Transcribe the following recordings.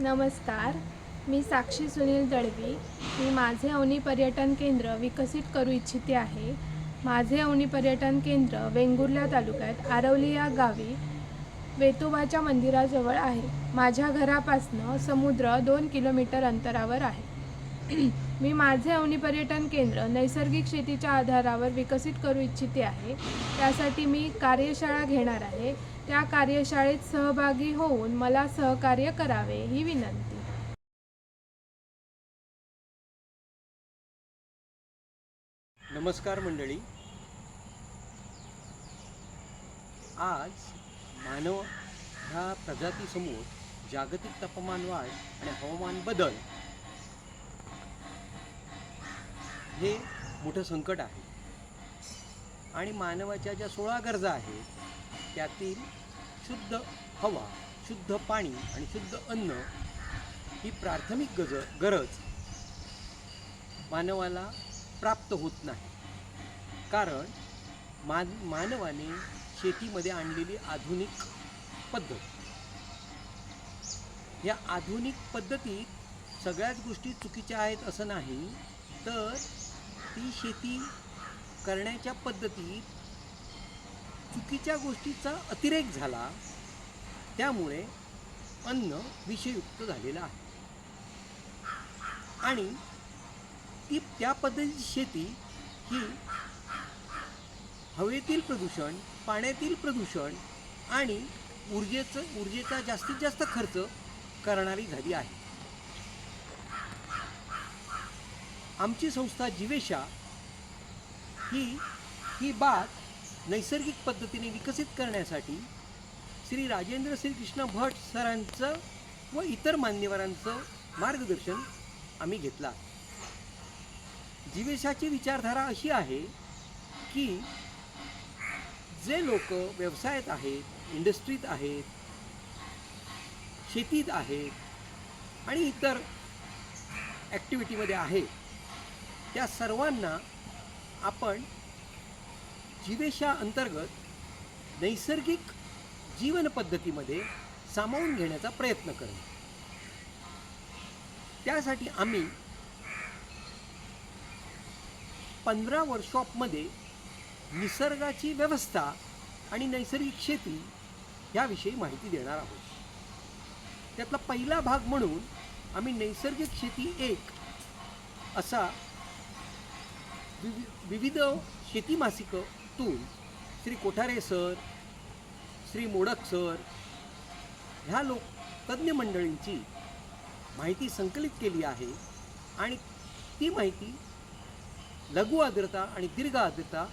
नमस्कार. मी साक्षी सुनील दळवी मी माझे अवनी पर्यटन केंद्र विकसित करू इच्छिते आहे. माझे अवनी पर्यटन केंद्र वेंगुर्ला तालुक्यात आरवली या गावी वेतोबाच्या मंदिराजवळ आहे. माझ्या घरापासनं समुद्र दोन किलोमीटर अंतरावर आहे. मी माझे अवनी पर्यटन केंद्र नैसर्गिक शेतीच्या आधारावर विकसित करू इच्छिते आहे. त्यासाठी मी कार्यशाळा घेणार आहे. त्या कार्यशाळेत सहभागी होऊन मला सहकार्य करावे ही विनंती. नमस्कार मंडळी. आज मानव ह्या प्रजातीसमोर जागतिक तापमान वाढ आणि हवामान बदल हे मोठं संकट आहे. आणि मानवाच्या ज्या सोळा गरजा आहेत त्यातील शुद्ध हवा शुद्ध पाणी आणि शुद्ध अन्न ही प्राथमिक गज गरज मानवाला प्राप्त होत नाही. कारण मान मानवाने शेतीमध्ये आणलेली आधुनिक पद्धत. या आधुनिक पद्धतीत सगळ्याच गोष्टी चुकीच्या आहेत असं नाही तर ती शेती करण्याच्या पद्धतीत चुकीच्या गोष्टीचा अतिरेक झाला त्यामुळे अन्न विषयुक्त झालेलं आहे. आणि ती त्या पद्धतीची शेती ही हवेतील प्रदूषण पाण्यातील प्रदूषण आणि ऊर्जेचं ऊर्जेचा जास्तीत जास्त खर्च करणारी झाली आहे. आमची संस्था जीवेशा ही ही बाग नैसर्गिक पद्धतीने विकसित करण्यासाठी श्री राजेंद्र श्रीकृष्ण भट सरांचं व इतर मान्यवरांचं मार्गदर्शन आम्ही घेतलं. जिवेशाची विचारधारा अशी आहे की जे लोक व्यवसायात आहेत इंडस्ट्रीत आहेत शेतीत आहेत आणि इतर ॲक्टिव्हिटीमध्ये आहेत त्या सर्वांना आपण जीवेशा अंतर्गत नैसर्गिक जीवन पद्धतीमध्ये सामावून घेण्याचा प्रयत्न करू त्यासाठी आम्ही पंधरा वर्कशॉपमध्ये निसर्गाची व्यवस्था आणि नैसर्गिक शेती याविषयी माहिती देणार आहोत. त्यातला पहिला भाग म्हणून आम्ही नैसर्गिक शेती एक असा विविध शेती मासिकातून श्री कोठारे सर श्री मोडक सर ह्या लोक तज्ज्ञ मंडळींची माहिती संकलित केली आहे आणि ती माहिती लघु आर्द्रता आणि दीर्घ आर्द्रता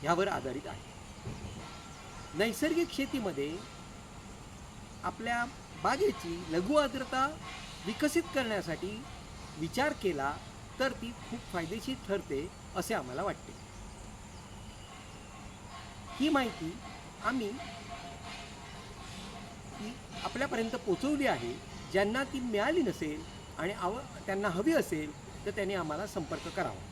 ह्यावर आधारित आहे. नैसर्गिक शेतीमध्ये आपल्या बागेची लघु आर्द्रता विकसित करण्यासाठी विचार केला तर ती खूप फायदेशीर ठरते. असे आम्हाला वाटते. ही माहिती आम्ही ती आपल्यापर्यंत पोचवली आहे. ज्यांना ती मिळाली नसेल आणि आव त्यांना हवी असेल तर त्यांनी आम्हाला संपर्क करावा.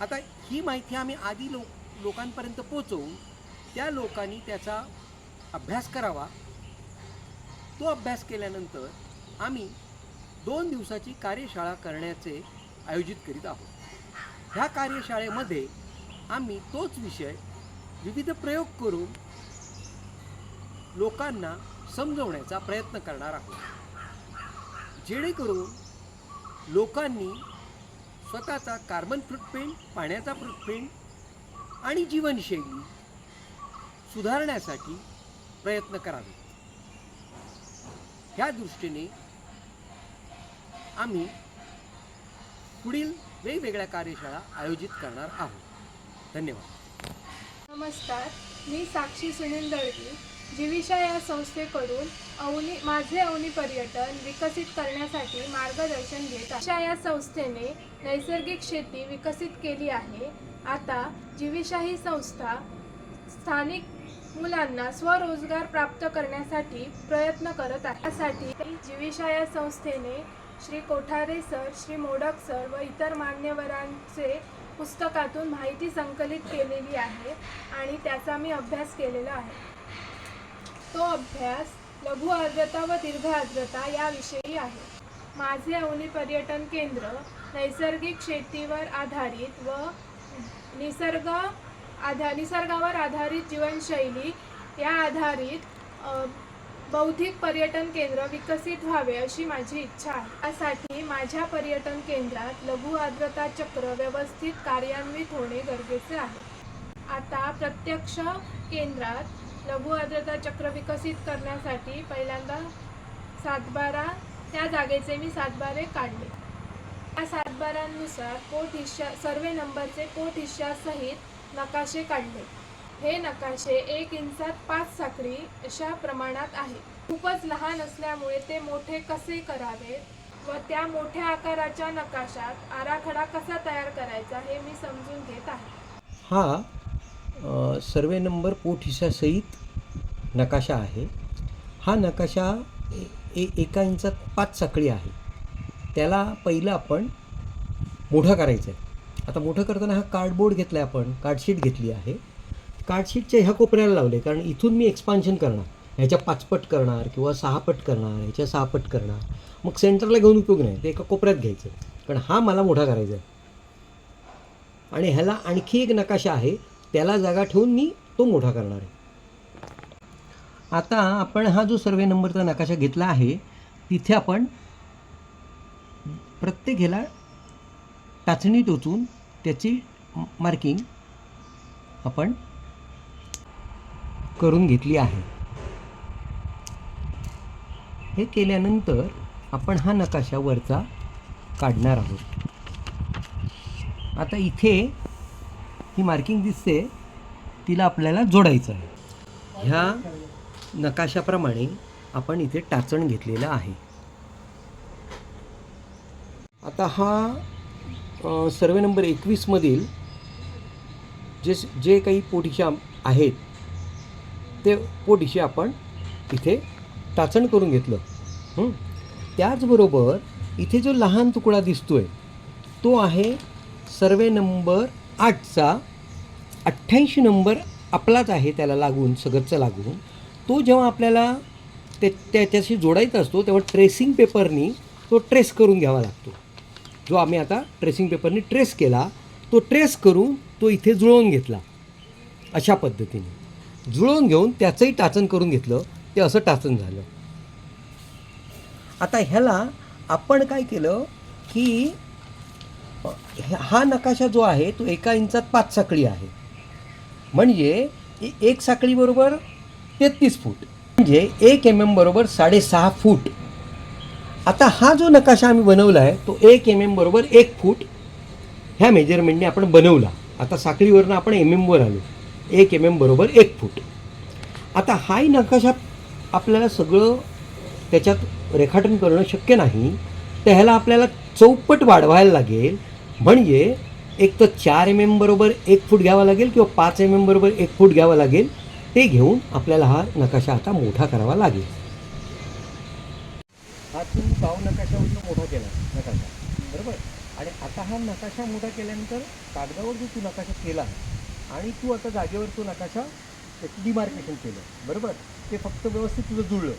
आता ही माहिती आम्ही आधी लोक लोकांपर्यंत पोचवून त्या लोकांनी त्याचा अभ्यास करावा. तो अभ्यास केल्यानंतर आम्ही दोन दिवसाची कार्यशाळा करण्याचे आयोजित करीत आहोत. ह्या कार्यशाळेमध्ये आम्ही तोच विषय विविध प्रयोग करून लोकांना समजवण्याचा प्रयत्न करणार आहोत. जेणेकरून लोकांनी स्वतःचा कार्बन फुटप्रिंट पाण्याचा फुटप्रिंट आणि जीवनशैली सुधारण्यासाठी प्रयत्न करावे. ह्या दृष्टीने आम्ही पुढील वेगवेगळ्या कार्यशाळा आयोजित करणार आहोत. धन्यवाद. नमस्कार मी साक्षी सुनील दळवी जीविशा या संस्थेकडून अवनी माझे अवनी पर्यटन विकसित करण्यासाठी मार्गदर्शन घेत अशा या संस्थेने नैसर्गिक शेती विकसित केली आहे. आता जीविशा ही संस्था स्थानिक मुलांना स्वरोजगार प्राप्त करण्यासाठी प्रयत्न करत आहे. त्यासाठी जीविशा या संस्थेने श्री कोठारे सर श्री मोडक सर व इतर मान्यवरांचे पुस्तकातून माहिती संकलित केलेली आहे आणि त्याचा मी अभ्यास केलेला आहे. तो अभ्यास लघु आर्द्रता व दीर्घ आर्द्रता याविषयी आहे. माझे अवनी पर्यटन केंद्र नैसर्गिक शेतीवर आधारित व निसर्ग आधा निसर्गावर आधारित जीवनशैली या आधारित बौद्धिक पर्यटन केंद्र विकसित व्हावे अशी माझी इच्छा आहे. त्यासाठी माझ्या पर्यटन केंद्रात लघु आर्द्रता चक्र व्यवस्थित कार्यान्वित होणे गरजेचे आहे. आता प्रत्यक्ष केंद्रात लघु आर्द्रता चक्र विकसित करण्यासाठी पहिल्यांदा सातबारा त्या जागेचे मी सातबारे काढले. त्या सातबारांनुसार पोट हिश्या सर्वे नंबरचे पोट हिश्यासहित नकाशे काढले. हे नकाशे एक इंचात पाच साखळी अशा प्रमाणात आहे. खूपच लहान असल्यामुळे ते मोठे कसे करावे? व त्या मोठ्या आकाराच्या नकाशात आराखडा कसा तयार करायचा हे मी समजून घेत आहे. हा सर्वे नंबर पोट नकाशा आहे. हा नकाशा ए, ए एका इंचात पाच साखळी आहे. त्याला पहिलं आपण मोठं करायचं आहे आता मोठं करताना हा कार्डबोर्ड घेतला आहे आपण कार्डशीट घेतली आहे. कार्डशीटच्या ह्या कोपऱ्याला लावले कारण इथून मी एक्सपान्शन करणार. ह्याच्या पाचपट करणार किंवा सहापट करणार ह्याच्या सहापट करणार. मग सेंटरला घेऊन उपयोग नाही ते एका कोपऱ्यात घ्यायचं. कारण हा मला मोठा करायचा आहे. आणि ह्याला आणखी एक नकाशा आहे त्याला जागा ठेवून मी तो मोठा करणार आहे. आता आपण हा जो सर्वे नंबरचा नकाशा घेतला आहे तिथे आपण प्रत्येक ह्याला टाचणी टोचून त्याची मार्किंग आपण करून घेतली आहे. हे केल्यानंतर आपण हा नकाशा वरचा काढणार आहोत. आता इथे ही मार्किंग दिसते तिला आपल्याला जोडायचं आहे. ह्या नकाशाप्रमाणे आपण इथे टाचण घेतलेला आहे. आता हा सर्वे नंबर एकवीसमधील जे जे काही पोटीशा आहेत ते पोटिशे आपण इथे टाचण करून घेतलं. त्याचबरोबर इथे जो लहान तुकडा दिसतो आहे तो आहे सर्वे नंबर आठचा. अठ्ठ्याऐंशी नंबर आपलाच आहे त्याला लागून सगतचा लागून. तो जेव्हा आपल्याला ते त्याच्याशी जोडायचा असतो तेव्हा ट्रेसिंग पेपरनी तो ट्रेस करून घ्यावा लागतो. जो आम्ही आता ट्रेसिंग पेपरनी ट्रेस केला तो ट्रेस करून तो इथे जुळवून घेतला. अशा पद्धतीने. जुळवून घेऊन त्याचंही टाचण करून घेतलं ते असं टाचण झालं. आता ह्याला आपण काय केलं की हा नकाशा जो आहे तो एका इंचात पाच साखळी आहे. म्हणजे एक साखळीबरोबर तेहतीस फूट. म्हणजे एक एम एम बरोबर साडेसहा फूट. आता हा जो नकाशा आम्ही बनवला आहे तो एक एम एम बरोबर एक फूट ह्या मेजरमेंटने आपण बनवला. आता साखळीवरनं आपण एम एमवर आलो. एक एम एम बरोबर एक फूट. आता हाही नकाशा आपल्याला सगळं त्याच्यात रेखाटन करणं शक्य नाही. तर ह्याला आपल्याला चौपट वाढवायला लागेल. म्हणजे एक तर चार एम एम बरोबर एक फूट घ्यावा लागेल किंवा पाच एम एम बरोबर एक फूट घ्यावा लागेल. ते घेऊन आपल्याला हा नकाशा आता मोठा करावा लागेल. हा तू पाव नकाशावरून मोठा केला नकाशा. बरोबर? आणि आता हा नकाशा मोठा केल्यानंतर कागदावर जो तू नकाशा केला आणि तू आता जागेवर तो नकाशा डिमार्केशन केलं. बरोबर? ते फक्त व्यवस्थित तुझं जुळलं.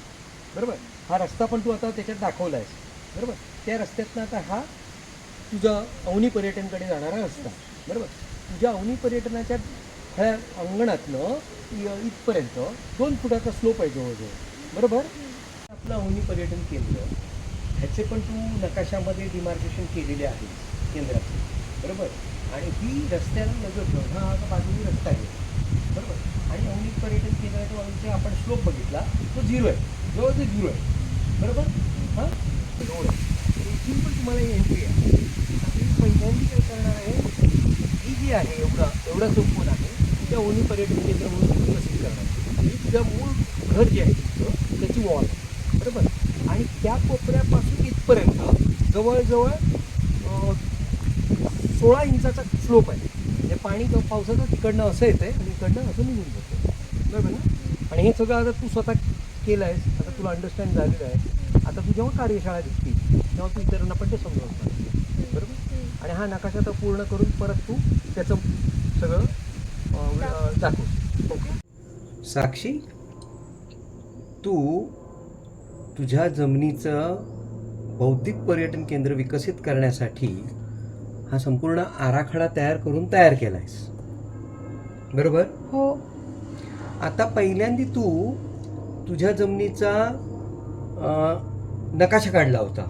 बरोबर? हा रस्ता पण तू आता त्याच्यात दाखवला आहेस बरोबर? त्या रस्त्यातनं आता हा तुझा अवनी पर्यटनकडे जाणारा रस्ता. बरोबर? तुझ्या अवनी पर्यटनाच्या ह्या अंगणातनं इथपर्यंत दोन फुटाचा स्लोप आहे जवळजवळ. बरोबर? आपलं अवनी पर्यटन केंद्र ह्याचे पण तू नकाशामध्ये डिमार्केशन केलेले आहे केंद्राचे बरोबर? आणि ही रस्त्याला नजर ठेवून हा बाजूनी रस्ता आहे. बरोबर? आणि अवनी पर्यटन केंद्राच्या आपण स्लोप बघितला. तो झिरो आहे. जवळ ते झिरो आहे. बरोबर? हां? जवळ आहे. इथून पण तुम्हाला एंट्री आहे. आता मी पहिल्यांदा काय करणार आहे? ही जी आहे एवढा एवढा जो फोन आहे त्या ओनी पर्यटन केंद्र म्हणून विकसित करणार ही तुझ्या मूळ घर जे आहे त्याची वॉल आहे. बरोबर? आणि त्या कोपऱ्यापासून इथपर्यंत जवळजवळ सोळा इंचाचा स्लोप आहे. म्हणजे पाणी किंवा पावसाचं तिकडनं असं येतं आहे आणि इकडनं असं निघून जातं बरोबर ना? आणि हे सगळं आता तू स्वतः केलं आहेस आता तुला अंडरस्टँड झालेलं आहे. आता तू जेव्हा कार्यशाळा दिसतील तेव्हा तू इतरांना पण ते समजावून बरोबर? आणि हा नकाशा तर पूर्ण करून परत तू त्याचं सगळं दाखव. ओके? साक्षी तू तुझ्या जमिनीचं बौद्धिक पर्यटन केंद्र विकसित करण्यासाठी हा संपूर्ण आराखडा तयार करून तयार केला आहेस बरोबर? हो. आता पहिल्यांदी तू तुझ्या जमिनीचा नकाशा काढला होता.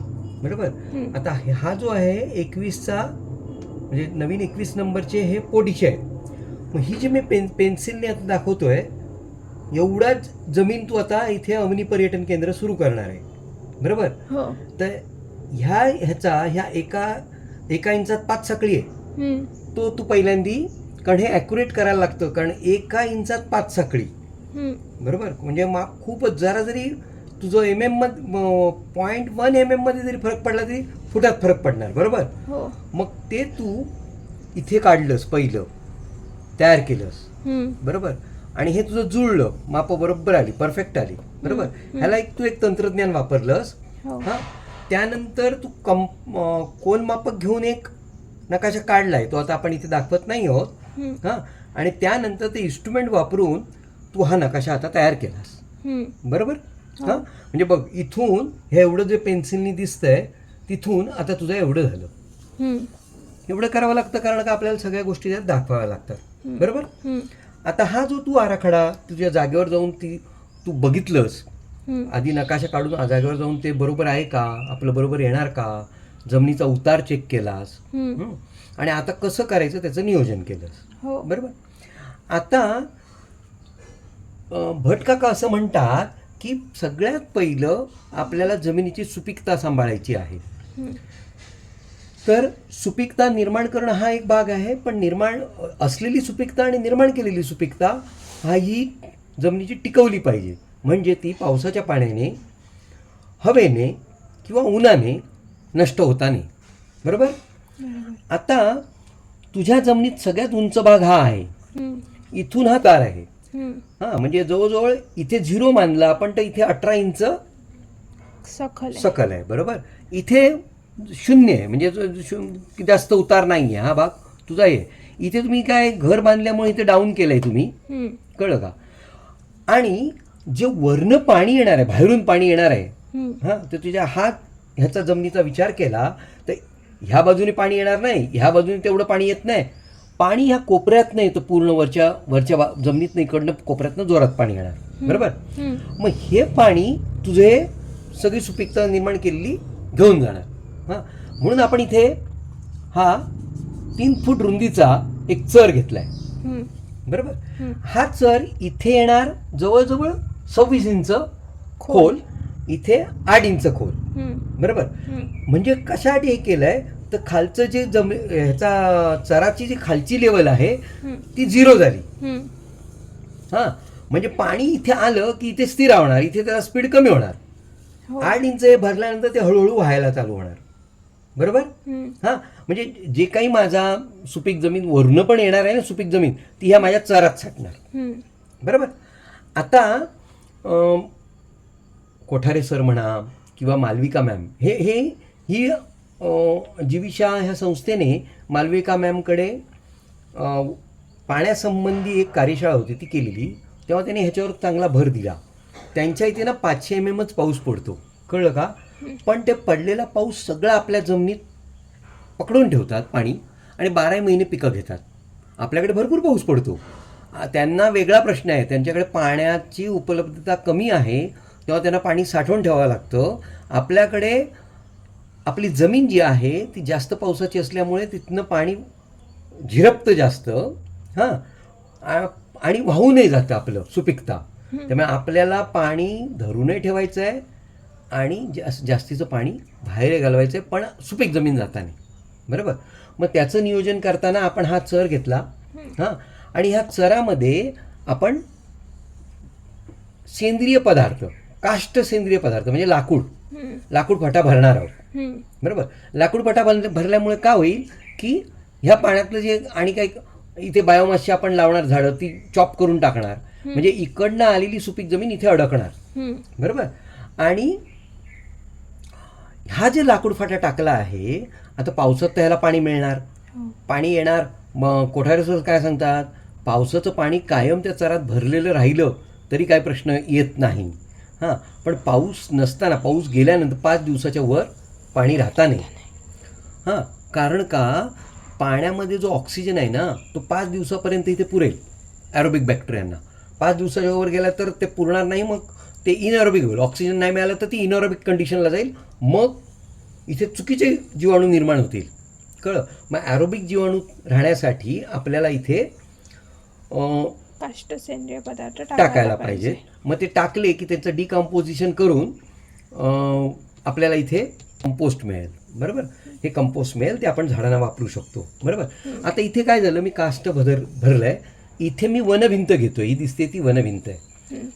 बरोबर. आता हे- जो आहे एकवीसचा म्हणजे नवीन एकवीस नंबरचे हे पोटीचे आहेत. मग ही जी मी पेन पेन्सिलने आता दाखवतोय एवढाच जमीन तू आता इथे अवनी पर्यटन केंद्र सुरू करणार आहे. बरोबर? हो. तर ह्या ह्याचा ह्या एका एका इंचात पाच साखळी आहे. हं. तो तू पहिल्यांदी कारण हे ॲक्युरेट करायला लागतं कारण एका इंचात पाच साखळी. बरोबर? म्हणजे मा खूपच जरा जरी तुझं एम एममध्ये पॉईंट वन एम एममध्ये जरी फरक पडला तरी फुटात फरक पडणार बरोबर? हो. मग ते तू इथे काढलंस पहिलं तयार केलंस. बरोबर? आणि हे तुझं जुळलं माप बरोबर आली परफेक्ट आली बरोबर? ह्याला एक तू एक तंत्रज्ञान वापरलंस. हो. हा? त्यानंतर तू कम अं, कोन मापक घेऊन एक नकाशा काढलाय तो आता आपण इथे दाखवत नाही आहोत हं. हा आणि त्यानंतर ते इन्स्ट्रुमेंट वापरून तू हा नकाशा आता तयार केलास हं. बरोबर हा म्हणजे बघ इथून हे एवढं जे पेन्सिलनी दिसतंय तिथून आता तुझं एवढं झालं हं. एवढं करावं लागतं कारण का आपल्याला सगळ्या गोष्टी त्यात दाखवाव्या लागतात बरोबर हं. आता हा जो तू आराखडा तुझ्या जागेवर जाऊन ती तू बघितलंस हं. आधी नकाशा काढून जागेवर जाऊन ते बरोबर आहे का? आपलं बरोबर येणार का? जमिनीचा उतार चेक केलास? आणि आता कसं करायचं त्याचं नियोजन केलंस. हो. बरोबर? आता अं, भट काका असं म्हणतात की सगळ्यात पहिलं आपल्याला जमिनीची सुपीकता सांभाळायची आहे. तर सुपीकता निर्माण करणं हा एक भाग आहे पण निर्माण असलेली सुपीकता आणि निर्माण केलेली सुपीकता हा ही जमिनीची टिकवली पाहिजे. म्हणजे ती पावसाच्या पाण्याने हवेने किंवा उन्हाने नष्ट होता नाही बरोबर. आता तुझ्या जमिनीत सगळ्यात उंच भाग हा आहे. इथून हा तार आहे. हं. म्हणजे जवळजवळ इथे झिरो मानला आपण तर इथे अठरा इंच. सकल आहे बरोबर? इथे शून्य आहे म्हणजे जास्त उतार नाही आहे हा भाग तुझा आहे इथे तुम्ही काय घर बांधल्यामुळे इथे डाऊन केलं आहे तुम्ही. कळलं का? आणि जे वरनं पाणी येणार आहे बाहेरून पाणी येणार आहे हं. तर तुझ्या हा ह्याचा जमिनीचा विचार केला तर ह्या बाजूने पाणी येणार नाही ह्या बाजूने तेवढं पाणी येत नाही पाणी ह्या कोपऱ्यात नाही तर पूर्ण वरच्या वरच्या जमिनीत इकडनं कोपऱ्यातनं जोरात पाणी येणार बरोबर. मग हे पाणी तुझे सगळी सुपीकता निर्माण केलेली घेऊन जाणार हां म्हणून आपण इथे हा तीन फूट रुंदीचा एक चर घेतलाय. बरोबर. हा चर इथे येणार जवळजवळ सव्वीस इंच खोल इथे आठ इंच खोल. बरोबर. म्हणजे कशासाठी हे केलंय तर खालचं जे जमी ह्याचा चराची जी खालची लेवल आहे. ती झिरो झाली हं. म्हणजे पाणी इथे आलं की इथे स्थिर होणार इथे त्याला स्पीड कमी होणार हो. आठ इंच हे भरल्यानंतर ते हळूहळू व्हायला चालू होणार बरोबर हं. म्हणजे जे काही माझा सुपीक जमीन वरनं पण येणार आहे ना सुपीक जमीन ती ह्या माझ्या चरात साठणार. बरोबर आता कोठारे सर म्हणा किंवा मालविका मॅम हे हे ही जीविशा ह्या संस्थेने मालविका मॅमकडे पाण्यासंबंधी एक कार्यशाळा होती ती केलेली. तेव्हा त्यांनी ह्याच्यावर चांगला भर दिला. त्यांच्या इथे ना पाचशे एम एमच पाऊस पडतो. कळलं का? पण ते पडलेला पाऊस सगळा आपल्या जमिनीत पकडून ठेवतात पाणी आणि बारा महिने पिकं घेतात. आपल्याकडे भरपूर पाऊस पडतो. त्यांना वेगळा प्रश्न आहे. त्यांच्याकडे पाण्याची उपलब्धता कमी आहे तेव्हा त्यांना पाणी साठवून ठेवावं लागतं. आपल्याकडे आपली जमीन जी आहे ती जास्त पावसाची असल्यामुळे तिथनं पाणी झिरपतं जास्त. हां. आणि वाहूनही जातं आपलं सुपीकता. त्यामुळे आपल्याला पाणी धरूनही ठेवायचं आहे आणि जास जास्तीचं पाणी बाहेर घालवायचं आहे पण सुपीक जमीन जाताना. बरोबर? मग त्याचं नियोजन करताना आपण हा चर घेतला. हां. आणि ह्या चरामध्ये आपण सेंद्रिय पदार्थ काष्ट सेंद्रिय पदार्थ म्हणजे लाकूड. लाकूड फटा भरणार आहोत. बरोबर? लाकूड फटा भर भरल्यामुळे काय होईल की ह्या पाण्यातलं जे आणि काही इथे बायोमासची आपण लावणार झाडं ती चॉप करून टाकणार. म्हणजे इकडनं आलेली सुपीक जमीन इथे अडकणार. बरोबर? आणि हा जे लाकूड फाटा टाकला आहे आता पावसात तर ह्याला पाणी मिळणार. हो. पाणी येणार. मग कोठारे काय सांगतात? पावसाचं पाणी कायम त्या चरात भरलेलं राहिलं तरी काय प्रश्न येत नाही. हां पण पाऊस नसताना पाऊस गेल्यानंतर पाच दिवसाच्या वर पाणी राहता नाही. हां कारण का? पाण्यामध्ये जो ऑक्सिजन आहे ना तो पाच दिवसापर्यंत इथे पुरेल ॲरोबिक बॅक्टेरियांना पाच दिवसाच्या वर गेला तर ते पुरणार नाही मग ते इनॲरोबिक होईल. ऑक्सिजन नाही मिळालं तर ती इनऑरोबिक कंडिशनला जाईल मग इथे चुकीचे जीवाणू निर्माण होतील. कळलं? मग ॲरोबिक जीवाणू राहण्यासाठी आपल्याला इथे काष्ट सेंद्रिय पदार्थ टाकायला पाहिजे. मग ते टाकले की त्याचं डिकम्पोजिशन करून आपल्याला इथे कंपोस्ट मिळेल. बरोबर? हे कंपोस्ट मिळेल ते आपण झाडांना वापरू शकतो. बरोबर? आता इथे काय झालं? मी काष्ट भर भरलं आहे इथे मी वनभिंत घेतो ही दिसते ती वनभिंत आहे.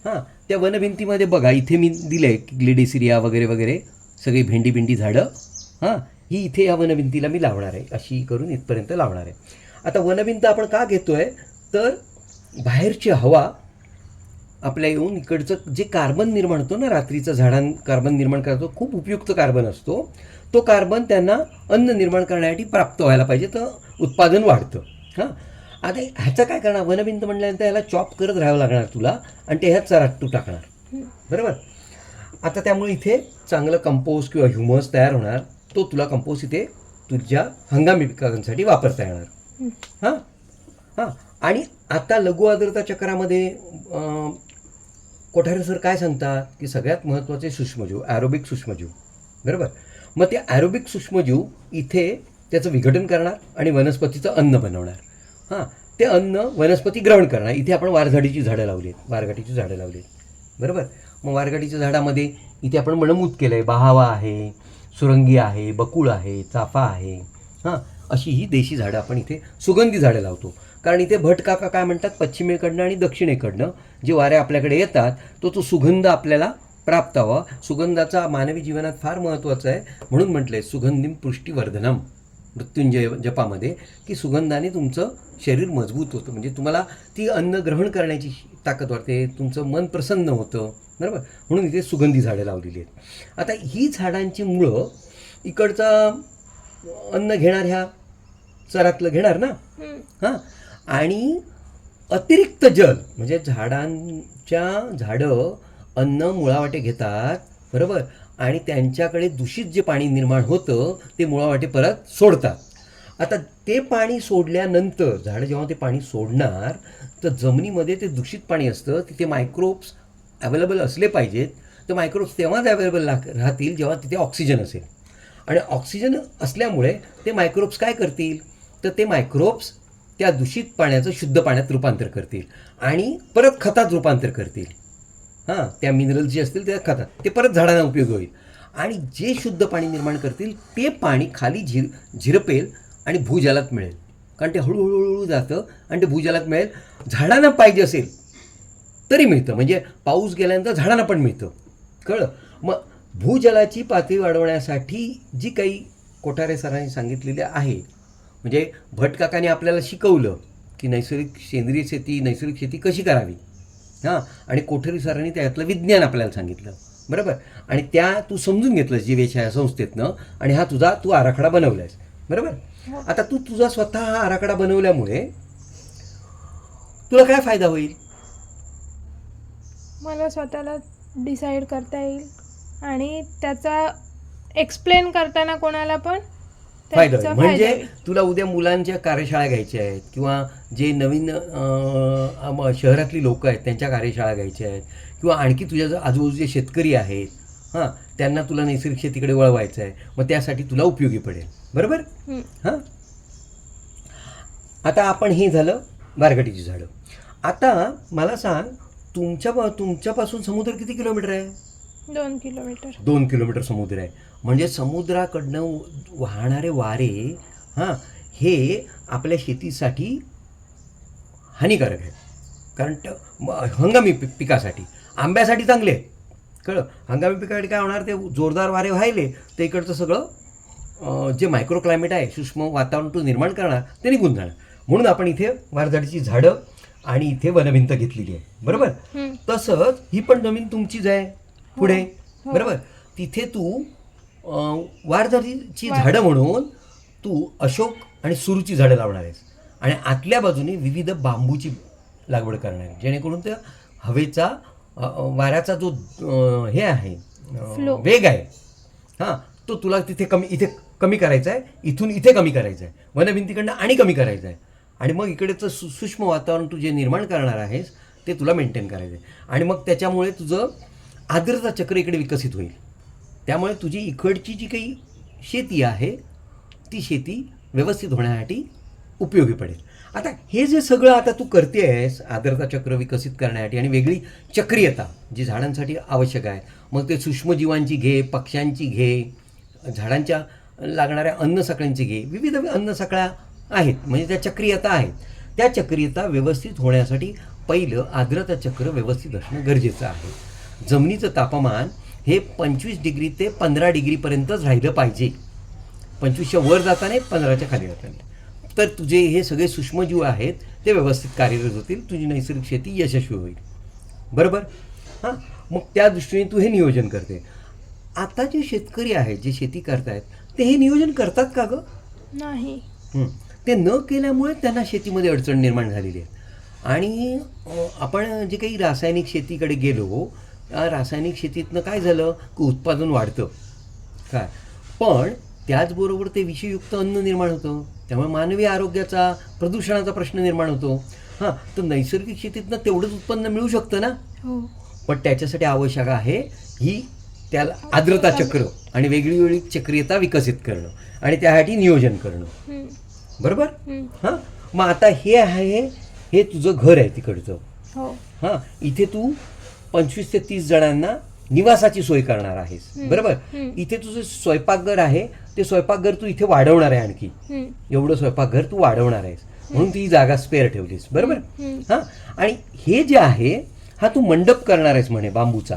हां त्या वनभिंतीमध्ये बघा इथे मी दिलं आहे ग्लेडेसिरिया वगैरे वगैरे. सगळी भेंडी भेंडी झाडं. हां ही इथे या वनभिंतीला मी लावणार आहे. अशी करून इथपर्यंत लावणार आहे. आता वनभिंत आपण का घेतोय? तर बाहेरची हवा आपल्या येऊन इकडचं जे कार्बन निर्माण होतो ना रात्रीचं झाडां कार्बन निर्माण करतो खूप उपयुक्त कार्बन असतो. तो कार्बन त्यांना अन्न निर्माण करण्यासाठी प्राप्त व्हायला पाहिजे तर उत्पादन वाढतं. हां. आता ह्याचं काय करणार? वनभिंत म्हटल्यानंतर ह्याला चॉप करत राहावं लागणार तुला आणि ते ह्यात चरात तू टाकणार. बरोबर? आता त्यामुळे इथे चांगलं कंपोस्ट किंवा ह्युमस तयार होणार. तो तुला कंपोस्ट इथे तुझ्या हंगामी पिकांसाठी वापरता येणार. हां. हां. आणि आता लघु आर्द्रता चक्रामध्ये कोठारे सर काय सांगतात की सगळ्यात महत्त्वाचे सूक्ष्मजीव ॲरोबिक सूक्ष्मजीव बरोबर? मग ते ॲरोबिक सूक्ष्मजीव इथे त्याचं विघटन करणार आणि वनस्पतीचं अन्न बनवणार. हां ते अन्न वनस्पती ग्रहण करणार. इथे आपण वारझाडीची झाडं लावली आहेत वारघाटीची झाडं लावली आहेत बरोबर? मग वारघाटीच्या झाडामध्ये इथे आपण मणमूत केलं आहे बहावा आहे सुरंगी आहे बकुळ आहे चाफा आहे. हां अशी ही देशी झाडं आपण इथे सुगंधी झाडं लावतो. कारण इथे भटकाका काय म्हणतात? पश्चिमेकडनं आणि दक्षिणेकडनं जे वारे आपल्याकडे येतात तो तो सुगंध आपल्याला प्राप्त व्हावा सुगंधाचा मानवी जीवनात फार महत्त्वाचा आहे. म्हणून म्हटलं आहे सुगंधिम पुष्टीवर्धनम मृत्युंजय जपामध्ये की सुगंधाने तुमचं शरीर मजबूत होतं. म्हणजे तुम्हाला ती अन्न ग्रहण करण्याची ताकद वाढते तुमचं मन प्रसन्न होतं. बरोबर? म्हणून इथे सुगंधी झाडं लावलेली आहेत. आता ही झाडांची मुळं इकडचा अन्न घेणाऱ्या चरातलं घेणार ना? हां? आणि अतिरिक्त जल म्हणजे झाडांच्या झाडं अन्न मुळावाटे घेतात बरोबर? आणि त्यांच्याकडे दूषित जे पाणी निर्माण होतं ते मुळावाटे परत सोडतात. आता ते पाणी सोडल्यानंतर झाडं जेव्हा ते पाणी सोडणार तर जमिनीमध्ये ते दूषित पाणी असतं तिथे मायक्रोब्स अवेलेबल असले पाहिजेत. तर मायक्रोब्स तेव्हाच अवेलेबल राहतील जेव्हा तिथे ऑक्सिजन असेल. आणि ऑक्सिजन असल्यामुळे ते मायक्रोब्स काय करतील? तर ते मायक्रोब्स त्या दूषित पाण्याचं शुद्ध पाण्यात रूपांतर करतील. आणि परत खतात रूपांतर करतील. हां त्या मिनरल्स जे असतील त्या खतात ते परत झाडांना उपयोग होईल. आणि जे शुद्ध पाणी निर्माण करतील ते पाणी खाली झिर झिरपेल आणि भूजलात मिळेल. कारण ते हळूहळू हळूहळू जातं आणि ते भूजलात मिळेल. झाडांना पाहिजे असेल तरी मिळतं. म्हणजे पाऊस गेल्यानंतर झाडांना पण मिळतं. कळलं? मग भूजलाची पातळी वाढवण्यासाठी जी काही कोठारे सरांनी सांगितलेली आहे म्हणजे भटकाकाने आपल्याला शिकवलं की नैसर्गिक सेंद्रिय शेती नैसर्गिक शेती कशी करावी? हां? आणि कोठरी सरांनी त्यातलं विज्ञान आपल्याला सांगितलं. बरोबर? आणि त्या तू समजून घेतलंस जीवेच्या या संस्थेतनं आणि हा तुझा तू आराखडा बनवलायस. बरोबर? आता तू तुझा स्वतः हा आराखडा बनवल्यामुळे तुला काय फायदा होईल? मला स्वतःला डिसाईड करता येईल. आणि त्याचा एक्सप्लेन करताना कोणाला पण फायदा म्हणजे. तुला उद्या मुलांच्या कार्यशाळा घ्यायच्या आहेत किंवा जे नवीन शहरातली लोक आहेत त्यांच्या कार्यशाळा घ्यायच्या आहेत किंवा आणखी तुझ्या जो आजूबाजूचे शेतकरी आहेत हां त्यांना तुला नैसर्गिक शेतीकडे वळवायचं आहे मग त्यासाठी तुला उपयोगी पडेल. बरोबर? हं. हां? आता आपण हे झालं बारगटीची झाडं. आता मला सांग तुमच्या तुमच्यापासून समुद्र किती किलोमीटर आहे? दोन किलोमीटर. दोन किलोमीटर समुद्र आहे. म्हणजे समुद्राकडनं वाहणारे वारे हां हे आपल्या शेतीसाठी हानिकारक आहे कारण हंगामी पि पिकासाठी. आंब्यासाठी चांगले आहे कळलं? हंगामी पिकासाठी काय होणार? ते जोरदार वारे व्हायले तर इकडचं सगळं जे मायक्रो क्लायमेट आहे सूक्ष्म वातावरण तो निर्माण करणार ते निघून जाणार. म्हणून आपण इथे वारझाडीची झाडं आणि इथे वनभिंत घेतलेली आहे. बरोबर? हं. तसंच ही पण जमीन तुमचीच आहे पुढे. हो. बरोबर? तिथे तू अं, वारझाडीची वार- झाडं म्हणून तू अशोक आणि सुरूची झाडं लावणार आहेस. आणि आतल्या बाजूने विविध बांबूची लागवड करणार आहे जेणेकरून त्या हवेचा वाऱ्याचा जो हे आहे. वेग आहे हां तो तुला तिथे कमी इथे कमी करायचा आहे इथून इथे कमी करायचा आहे वनभिंतीकडनं आणि कमी करायचं आहे. आणि मग इकडेचं सु सूक्ष्म वातावरण तू जे निर्माण करणार आहेस ते तुला मेंटेन करायचं आहे. आणि मग त्याच्यामुळे तुझं आर्द्रता चक्र इकडे विकसित होईल. त्यामुळे तुझी इकडची जी काही शेती आहे ती शेती व्यवस्थित होण्यासाठी उपयोगी पडेल. आता हे जे सगळं आता तू करते आहेस आर्द्रता चक्र विकसित करण्यासाठी आणि वेगळी चक्रीयता जी झाडांसाठी आवश्यक आहे मग ते सूक्ष्मजीवांची घे पक्ष्यांची घे झाडांच्या लागणाऱ्या अन्नसाकळ्यांची घे विविध अन्न सकळ्या आहेत म्हणजे त्या चक्रीयता आहेत. त्या चक्रीयता व्यवस्थित होण्यासाठी पहिलं आर्द्रता चक्र व्यवस्थित असणं गरजेचं आहे. जमिनीचं तापमान हे पंचवीस डिग्री ते पंधरा डिग्रीपर्यंतच राहिलं पाहिजे. पंचवीसच्या वर जाताना पंधराच्या खाली जाताना. तर तुझे हे सगळे सूक्ष्मजीव आहेत ते व्यवस्थित कार्यरत होतील तुझी नैसर्गिक शेती यशस्वी होईल. बरोबर? हां? मग त्या दृष्टीने तू हे नियोजन करते. आता जे शेतकरी आहेत जे शेती करतायत ते हे नियोजन करतात का गं? नाही. हं. ते न केल्यामुळे त्यांना शेतीमध्ये अडचण निर्माण झालेली आहे. आणि आपण जे काही रासायनिक शेतीकडे गेलो रासायनिक शेतीतनं काय झालं? की उत्पादन वाढतं. काय? पण त्याचबरोबर ते विषयुक्त अन्न निर्माण होतं. त्यामुळे मानवी आरोग्याचा प्रदूषणाचा प्रश्न निर्माण होतो. हां तर नैसर्गिक शेतीतनं तेवढंच उत्पन्न मिळू शकतं ना? हो. पण त्याच्यासाठी आवश्यक आहे ही त्याला आर्द्रता चक्र आणि वेगळी वेगळी चक्रीयता विकसित करणं आणि त्यासाठी नियोजन करणं. बरोबर. हां. मग आता हे आहे हे तुझं घर आहे तिकडचं. हो. हां इथे तू पंचवीस ते तीस जणांना निवासाची सोय करणार आहेस. बरोबर. इथे तुझं स्वयंपाकघर आहे ते स्वयंपाकघर तू इथे वाढवणार आहे आणखी. एवढं स्वयंपाकघर तू वाढवणार आहेस. म्हणून ती जागा स्पेअर ठेवलीस. बरोबर. हां? आणि हे जे आहे हा तू मंडप करणार आहेस म्हणे बांबूचा.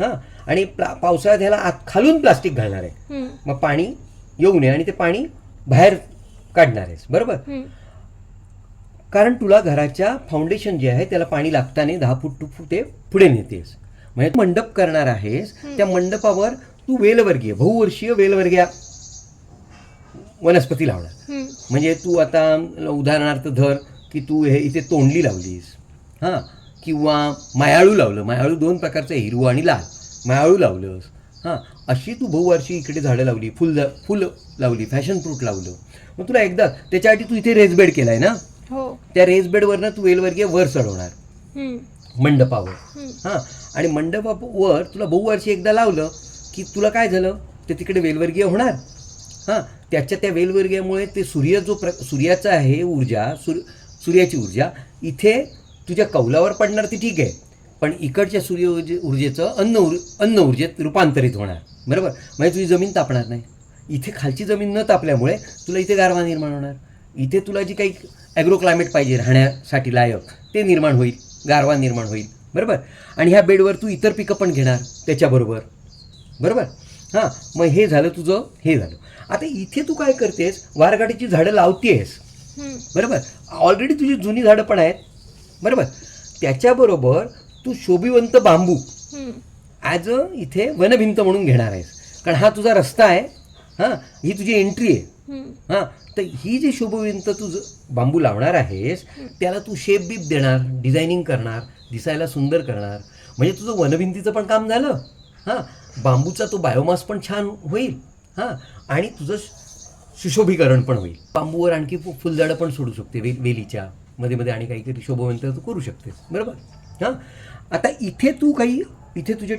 हां? आणि पावसाळ्यात ह्याला आत खालून प्लास्टिक घालणार आहे. मग पाणी येऊ नये आणि ते पाणी बाहेर काढणार आहेस. बरोबर. कारण तुला घराच्या फाउंडेशन जे आहे त्याला पाणी लागताना दहा फूट टू फूट ते पुढे नेतेस. म्हणजे मंडप करणार आहेस त्या मंडपावर तू वेलवर्गीय बहुवर्षीय वेलवर्गीय वनस्पती लावणार. म्हणजे तू आता उदाहरणार्थ धर की तू हे इथे तोंडली लावलीस. हां? किंवा मायाळू लावलं. मायाळू दोन प्रकारचं हिरवं आणि लाल. मायाळू लावलंस. हां? अशी तू बहुवर्षी इकडे झाडं लावली फुल फुल लावली फॅशन फ्रूट लावलं. मग तुला एकदा त्याच्यासाठी तू इथे रेसबेड केला आहे ना? हो. त्या रेसबेडवरनं तू वेलवर्गीय वर चढवणार. मंडपावर. हां. आणि मंडपावर तुला बहुवर्षी एकदा लावलं की तुला काय झालं? ते तिकडे वेलवर्गीय होणार. हां. त्याच्या त्या वेलवर्गीयामुळे ते सूर्य जो प्र सूर्याचा आहे ऊर्जा सूर सूर्याची ऊर्जा इथे तुझ्या कौलावर पडणार ती ठीक आहे. पण इकडच्या सूर्य ऊर्जे ऊर्जेचं अन्न ऊर अन्न ऊर्जेत रूपांतरित होणार. बरोबर? म्हणजे तुझी जमीन तापणार नाही. इथे खालची जमीन न तापल्यामुळे तुला इथे गारवा निर्माण होणार. इथे तुला जी काही ॲग्रो क्लायमेट पाहिजे राहण्यासाठी लायक. ते निर्माण होईल गारवा निर्माण होईल बरोबर? आणि ह्या बेडवर तू इतर पिकं पण घेणार त्याच्याबरोबर. बरोबर? हां मग हे झालं तुझं हे झालं. आता इथे तू काय करतेस वारगाडीची झाडं लावतेस. बरोबर? ऑलरेडी तुझी जुनी झाडं पण आहेत. बरोबर? त्याच्याबरोबर तू शोभिवंत बांबू ॲज अ इथे वनभिंत म्हणून घेणार आहेस. कारण हा तुझा रस्ता आहे. हां ही तुझी एंट्री आहे. हां तर ही जी शुभविंत तू बांबू लावणार आहेस त्याला तू शेप बीप देणार डिझायनिंग करणार दिसायला सुंदर करणार. म्हणजे तुझं वनभिंतीचं पण काम झालं. हां बांबूचा तो बायोमास पण छान होईल. हां आणि तुझं सुशोभीकरण पण होईल. बांबूवर आणखी फुलझाडं पण सोडू शकते वे वेलीच्या. मध्ये मध्ये आणि काहीतरी शोभवंत तू करू शकतेस. बरोबर? हां आता इथे तू काही इथे तुझे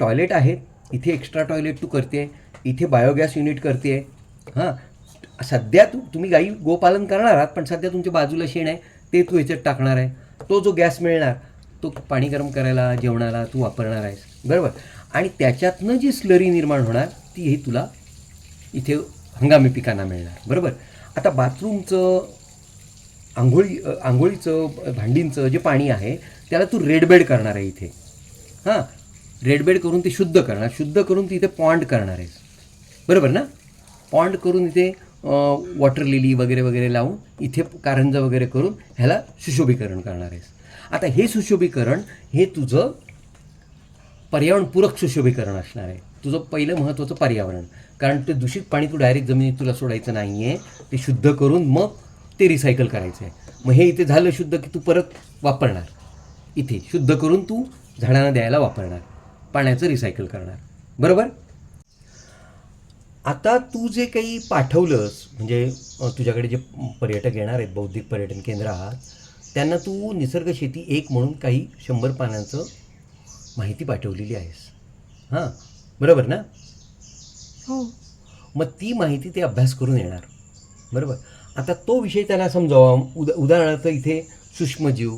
टॉयलेट आहेत. इथे एक्स्ट्रा टॉयलेट तू करते. इथे बायोगॅस युनिट करते. हां. सध्या तू तुम्ही गाई गोपालन करणार आहात पण सध्या तुमच्या बाजूला शेण आहे ते तू ह्याच्यात टाकणार आहे. तो जो गॅस मिळणार तो पाणी गरम करायला जेवणाला तू वापरणार आहेस. बरोबर? आणि त्याच्यातनं जी स्लरी निर्माण होणार ती ही तुला इथे हंगामी पिकांना मिळणार. बरोबर? आता बाथरूमचं आंघोळी आंघोळीचं भांडींचं जे पाणी आहे त्याला तू रेडबेड करणार आहे इथे. हां. रेडबेड करून ते शुद्ध करणार शुद्ध करून ती इथे पॉन्ड करणार आहेस. बरोबर ना? पॉन्ड करून इथे वॉटर लिली वगैरे वगैरे लावून इथे कारंजा वगैरे करून ह्याला सुशोभीकरण करणार आहेस. आता हे सुशोभीकरण हे तुझं पर्यावरणपूरक सुशोभीकरण असणार आहे. तुझं पहिलं महत्त्वाचं पर्यावरण. कारण ते दूषित पाणी तू डायरेक्ट जमिनीत तुला सोडायचं नाही आहे ते शुद्ध करून मग ते रिसायकल करायचं आहे मग हे इथे झालं शुद्ध की तू परत वापरणार. इथे शुद्ध करून तू झाडांना द्यायला वापरणार. पाण्याचं रिसायकल करणार. बरोबर? आता तू जे काही पाठवलंस म्हणजे तुझ्याकडे जे पर्यटक येणार आहेत बौद्धिक पर्यटन केंद्रात त्यांना तू निसर्ग शेती एक म्हणून काही शंभर पानांचं माहिती पाठवलेली आहेस. हां बरोबर ना? हो. मग ती माहिती ते अभ्यास करून येणार. बरोबर? आता तो विषय त्यांना समजावा. उदा उदाहरणार्थ इथे सूक्ष्मजीव.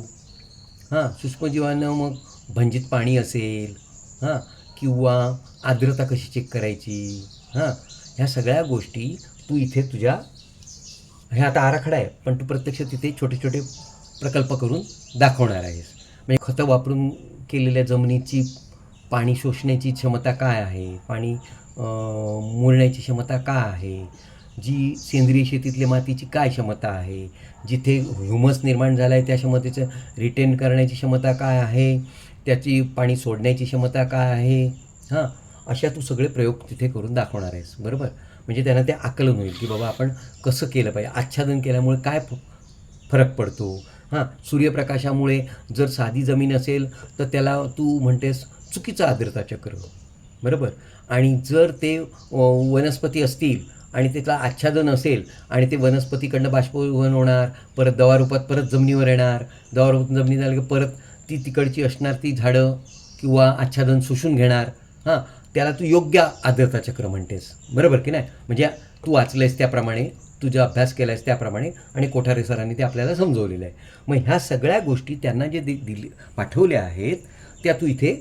हां सूक्ष्मजीवांना मग भंजित पाणी असेल हां किंवा आर्द्रता कशी चेक करायची हां ह्या सगळ्या गोष्टी तू इथे तुझ्या हे आता आराखडा आहे पण तू प्रत्यक्ष तिथे छोटे छोटे प्रकल्प करून दाखवणार आहेस. म्हणजे खतं वापरून केलेल्या जमिनीची पाणी शोषण्याची क्षमता काय आहे? पाणी मोडण्याची क्षमता काय आहे? जी सेंद्रिय शेतीतल्या मातीची काय क्षमता आहे? जिथे ह्युमस निर्माण झालं आहे त्या क्षमतेचं रिटेन करण्याची क्षमता काय आहे? त्याची पाणी सोडण्याची क्षमता काय आहे? हां. अशा तू सगळे प्रयोग तिथे करून दाखवणार आहेस. बरोबर? म्हणजे त्यांना ते आकलन होईल की बाबा आपण कसं केलं पाहिजे. आच्छादन केल्यामुळे काय फरक पडतो? हां सूर्यप्रकाशामुळे जर साधी जमीन असेल तर त्याला तू म्हणतेस चुकीचं आर्द्रता चक्र. बरोबर? आणि जर ते वनस्पती असतील आणि त्याला आच्छादन असेल आणि ते वनस्पतीकडनं बाष्पीभवन होणार परत दवारूपात परत जमिनीवर येणार दवारूपात जमिनी झाली की परत ती तिकडची असणार ती झाडं किंवा आच्छादन शोषून घेणार. हां त्याला तू योग्य आर्द्रता चक्र म्हणतेस. बरोबर की नाही? म्हणजे तू वाचलंयस त्याप्रमाणे तुझा अभ्यास केला आहेस त्याप्रमाणे आणि कोठारे सरांनी ते आपल्याला समजवलेलं आहे. मग ह्या सगळ्या गोष्टी त्यांना जे दि दिली पाठवल्या आहेत त्या तू इथे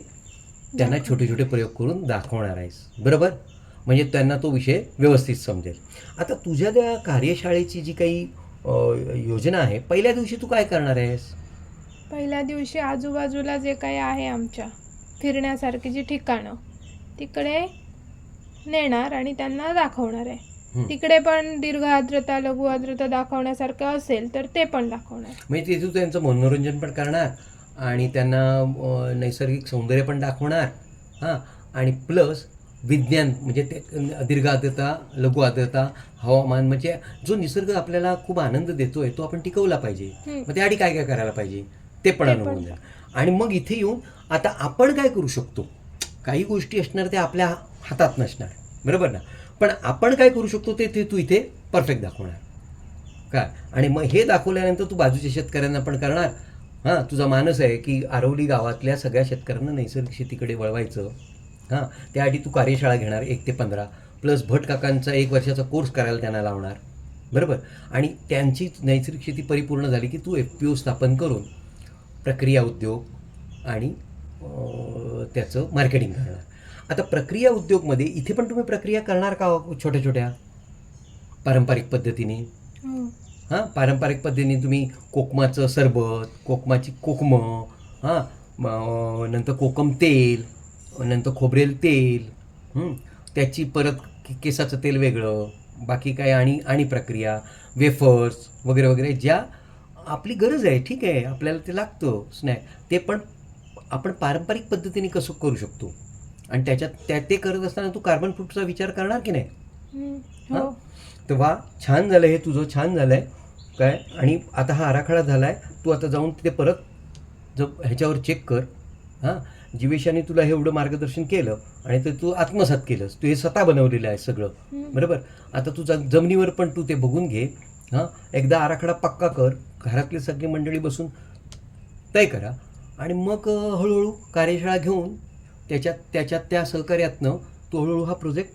त्यांना छोटे छोटे प्रयोग करून दाखवणार आहेस. बरोबर? म्हणजे त्यांना तो विषय व्यवस्थित समजेल. आता तुझ्या त्या कार्यशाळेची जी काही योजना आहे पहिल्या दिवशी तू काय करणार आहेस? पहिल्या दिवशी आजूबाजूला जे काही आहे आमच्या फिरण्यासारखी जी ठिकाणं तिकडे नेणार आणि त्यांना दाखवणार आहे. तिकडे पण दीर्घ आर्द्रता लघु आर्द्रता दाखवण्यासारखं असेल तर ते पण दाखवणार. म्हणजे तिथे तू त्यांचं मनोरंजन पण करणार आणि त्यांना नैसर्गिक सौंदर्य पण दाखवणार. हां. आणि प्लस विज्ञान म्हणजे ते दीर्घ आर्द्रता लघु आर्द्रता हवामान म्हणजे जो निसर्ग आपल्याला खूप आनंद देतोय तो आपण टिकवला पाहिजे. मग त्यासाठी काय काय करायला पाहिजे? ते पण. द्या आणि मग इथे येऊन आता आपण काय करू शकतो? काही गोष्टी असणार त्या आपल्या हातात नसणार. बरोबर ना? पण आपण काय करू शकतो ते ते तू इथे परफेक्ट दाखवणार. काय आणि मग हे दाखवल्यानंतर तू बाजूच्या शेतकऱ्यांना पण करणार. हां तुझा मानस आहे की आरवली गावातल्या सगळ्या शेतकऱ्यांना नैसर्गिक शेतीकडे वळवायचं. हां त्यासाठी तू कार्यशाळा घेणार एक ते पंधरा. प्लस भट काकांचा एक वर्षाचा कोर्स करायला त्यांना लावणार. बरोबर? आणि त्यांची नैसर्गिक शेती परिपूर्ण झाली की तू एफ पी ओ स्थापन करून प्रक्रिया उद्योग आणि त्याचं मार्केटिंग करणार. आता प्रक्रिया उद्योगमध्ये इथे पण तुम्ही प्रक्रिया करणार का छोट्या छोट्या पारंपरिक पद्धतीने? हो. हां पारंपरिक पद्धतीने तुम्ही कोकमाचं सरबत कोकमाची कोकमं हां नंतर कोकम तेल नंतर खोबरेल तेल त्याची परत केसाचं तेल वेगळं बाकी काय आणि आणि प्रक्रिया वेफर्स वगैरे वगैरे ज्या आपली गरज आहे ठीक आहे आपल्याला ते लागतं स्नॅक ते पण आपण पारंपरिक पद्धतीने कसं करू शकतो? आणि त्याच्यात त्या ते करत असताना तू कार्बन फूटचा विचार करणार की नाही? हं. तर वा छान झालं हे तुझं छान झालं आहे काय? आणि आता हा आराखडा झाला आहे तू आता जाऊन तिथे परत ज ह्याच्यावर चेक कर. हां? जीवेशाने तुला हे एवढं मार्गदर्शन केलं आणि ते तू आत्मसात केलंस. तू हे स्वतः बनवलेलं आहे सगळं. बरोबर? आता तुझा जमिनीवर पण तू ते बघून घे. हां? एकदा आराखडा पक्का कर. घरातली सगळी मंडळी बसून तय करा. आणि मग हळूहळू कार्यशाळा घेऊन त्याच्यात त्याच्यात त्या सहकार्यातनं तो हळूहळू हा प्रोजेक्ट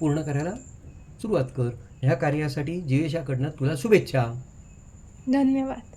पूर्ण करायला सुरुवात कर. ह्या कार्यासाठी जीवेशाकडनं तुला शुभेच्छा. धन्यवाद.